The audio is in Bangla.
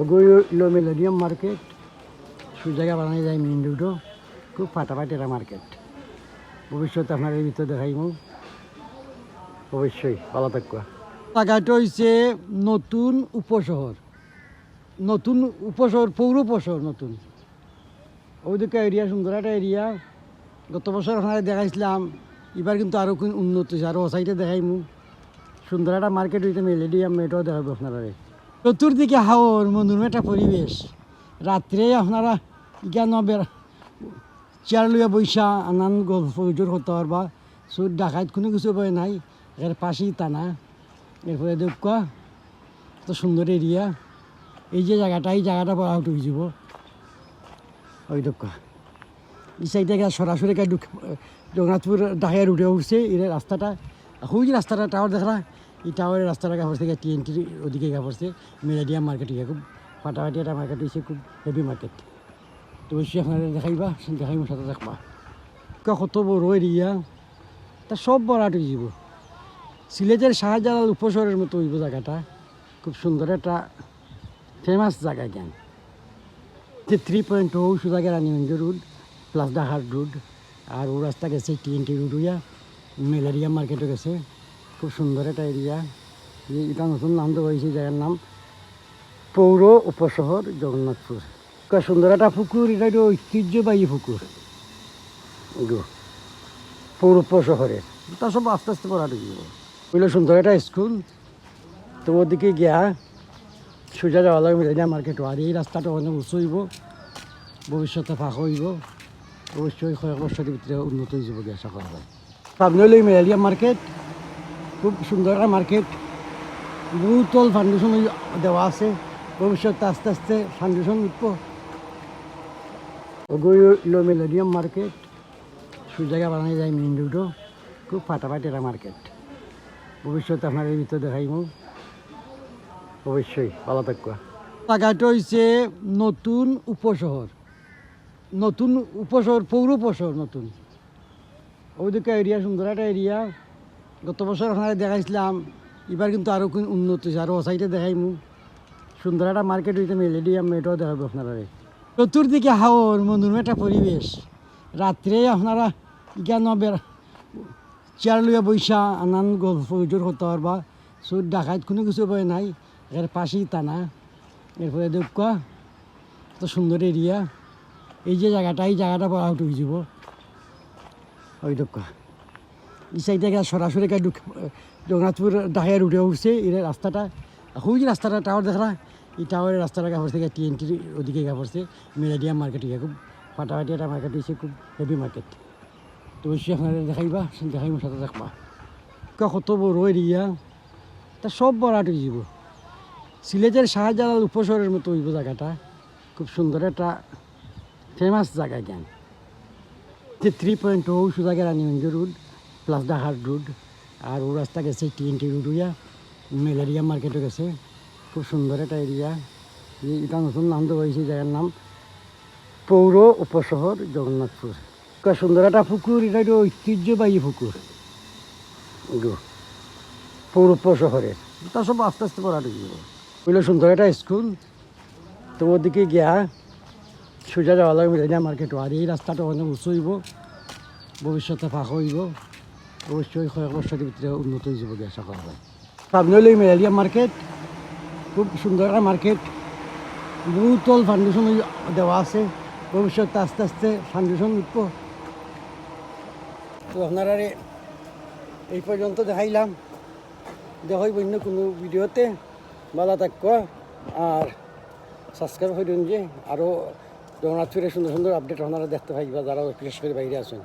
ওগুলো মিলেনিয়াম মার্কেট সুজায়গা বানাই যায় মেইন রোডও খুব ফাটাফাটি একটা মার্কেট ভবিষ্যতে আপনার এই ভিতরে দেখাইব অবশ্যই, ভালো থাকুয়া জায়গাটা হয়েছে নতুন উপশহর। নতুন উপশহর, পৌর উপশহর নতুন। ওইদিকে এরিয়া সুন্দর একটা এরিয়া গত বছর ওখানে দেখাইছিলাম, এবার কিন্তু আরও উন্নত হয়েছে আরও সাইডে দেখাইমু। সুন্দর একটা মার্কেট হইতে মেলেডিয়াম এটাও দেখাবো আপনারা চতুর্দিকে হাওর মনোরম একটা পরিবেশ। রাত্রে আপনারা জ্ঞান চেয়ার লইয়া বৈশা আনান গল্প গুজর করতে পারবা। সুর ডাকাত কোনো কিছু ভয় নাই। এর পাশেই টানা এরপরে দেখা তো সুন্দর এরিয়া। এই যে জায়গাটা, এই জায়গাটা বড় আউট হয়ে যাব। ওই দেখা এই সাইডে গিয়ে সরাসরি জগন্নাথপুর ডাকিয়া রুটে উঠছে। এই রাস্তাটা যে রাস্তাটা টাওয়ার দেখলা। এই টাওয়ারের রাস্তাটা গা পড়ছে টিএনটির ওদিকে গা পড়ছে। মেলাডিয়া মার্কেট গিয়ে খুব ফাটাফাটি একটা মার্কেট হয়েছে, খুব হেভি মার্কেট তো অবশ্যই আপনারা দেখাইবা, দেখাইব, সাথে দেখবা কত বড় এরিয়া তা সব বড়াট হয়ে যাব সিলেটের শাহজালাল উপশহরের মতো হইব জায়গাটা। খুব সুন্দর একটা ফেমাস জায়গা জ্ঞান যে থ্রি পয়েন্ট ও সুজাগের Raniganj road, plus Dahar road. আর ও রাস্তা গেছে টিএনটি রোড হইয়া ম্যালেরিয়া মার্কেটও গেছে। খুব সুন্দর একটা এরিয়া এটা নতুন নাম দেওয়া হয়েছে জায়গার নাম পৌর উপশহর জগন্নাথপুর। সুন্দর একটা পুকুর, এটা একটা ঐতিহ্যবাহী পুকুর। পৌর উপশহরের। তা সব আস্তে আস্তে পড়া ঢুকিব ওইগুলো সুন্দর একটা স্কুল। তো ওদিকে গিয়া সোজা যাওয়া লাগে মিলেনিয়া মার্কেট আর এই রাস্তাটা অনেক উঁচু হইব, ভবিষ্যতে ফাঁক হইব। অবশ্যই কয়েক বছরের ভিতরে উন্নত হয়ে যাব গিয়া সকল হয়। সামনে হলো মার্কেট। খুব সুন্দর একটা মার্কেট বহুতল ফাউন্ডেশন দেওয়া আছে। ভবিষ্যতে আস্তে আস্তে ফাউন্ডেশন উঠব। ওগুলো হলো মেলালিয়াম মার্কেট সুজায়গা বানাই যায় মেইন রোডও খুব ফাটাফাটি একটা মার্কেট ভবিষ্যতে আপনার এই ভিতরে দেখাইব। অবশ্যই, ভালো থাকুয়া জায়গাটা হয়েছে নতুন উপশহর। নতুন উপশহর, পৌর উপশহর নতুন। ওইদিকে এরিয়া সুন্দর একটা এরিয়া গত বছর ওখানে দেখাইছিলাম, এবার কিন্তু আরও উন্নত হয়েছে আরও সাইডে দেখাইমু। সুন্দর একটা মার্কেট হইতে মেলেডিয়াম এটাও দেখাবো আপনারা চতুর্দিকে হাওর, মনোরম একটা পরিবেশ। রাত্রে আপনারা জ্ঞান চেয়ার লইয়া বৈশা আনান গল্প গুজর করতে পারবা। সুর ডাকাত কোনো কিছু ভয় নাই, এর পাশেই টানা এরপরে দেখা তো সুন্দর এরিয়া এই যে জায়গাটা, এই জায়গাটা বড় আউট হয়ে যাব ওই দেখা সাইডে গিয়ে সরাসরি জগন্নাথপুর ডাকিয়া রুটে উঠছে, এই রাস্তাটা। যে রাস্তাটা টাওয়ার দেখলা? এই টাওয়ারের রাস্তাটা গা পড়ছে টিএনটির ওদিকে গা পড়ছে। মেলাডিয়াম মার্কেট গিয়ে খুব ফাটাফাটি একটা মার্কেট হয়েছে খুব হেভি মার্কেট তো অবশ্যই আপনারা দেখাইবা দেখাইব সাথে দেখবা কত বড় এরিয়া তা সব বড়াট যাব সিলেটের শাহজালাল উপশহরের মতো হইব জায়গাটা। খুব সুন্দর একটা ফেমাস জায়গা জ্ঞান থ্রি পয়েন্ট ও সুজাগে Raniganj road. Plus Dahar road আর ও রাস্তা গেছে টিএনটি রোড হইয়া, ম্যালেরিয়া মার্কেটও গেছে। খুব সুন্দর একটা এরিয়া এটা নতুন নাম দেওয়া হয়েছে, জায়গার নাম পৌর উপশহর জগন্নাথপুর। সুন্দর একটা পুকুর, এটা একটা ঐতিহ্যবাহী পুকুর। পৌর উপশহরের তা সব আস্তে আস্তে পড়া ঢুকিব ওইগুলো সুন্দর একটা স্কুল তো ওদিকে গিয়া সোজা যাওয়া লাগে মিলেনিয়া মার্কেট আর এই রাস্তাটা অনেক উঁচু হইব, ভবিষ্যতে ফাঁক হইব। অবশ্যই কয়েক বছরের ভিতরে উন্নত হয়ে যাব গিয়া সকল হয়। হলো মেলালিয়া মার্কেট, খুব সুন্দর একটা মার্কেট। বহুতল ফাউন্ডেশন দেওয়া আছে ভবিষ্যতে আস্তে আস্তে ফাউন্ডেশন উঠব। তো আপনারা এই পর্যন্ত দেখাইলাম। দেখাই অন্য কোনো ভিডিওতে। ভালো থাকো আর সাবস্ক্রাইব করে দিন যে আরও জগন্নাথপুরের সুন্দর সুন্দর আপডেট আপনারা দেখতে পাইবা, যারা বিশেষ করে বাইরে আছেন।